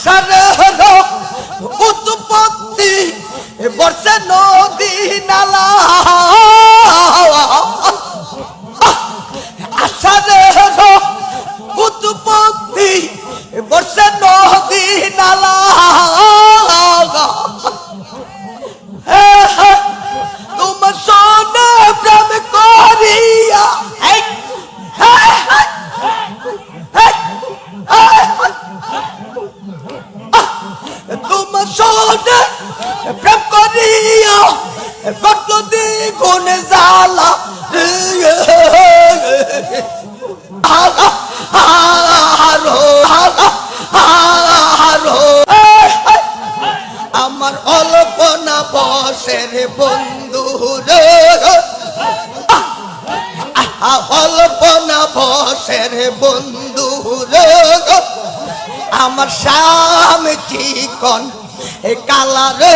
আষাঢ় উৎপত্তি বর্ষে নদী নালা। আষাঢ় উৎপত্তি বর্ষে নদী সোনা প্রেম করিয়া ভক্ত দ্বিগুণ জ্বালা। আমার অল্পনা বসের বন্ধু রে। আহা, অল্পনা বসের বন্ধু রে। আমার স্বামী চিকন এ কালা রে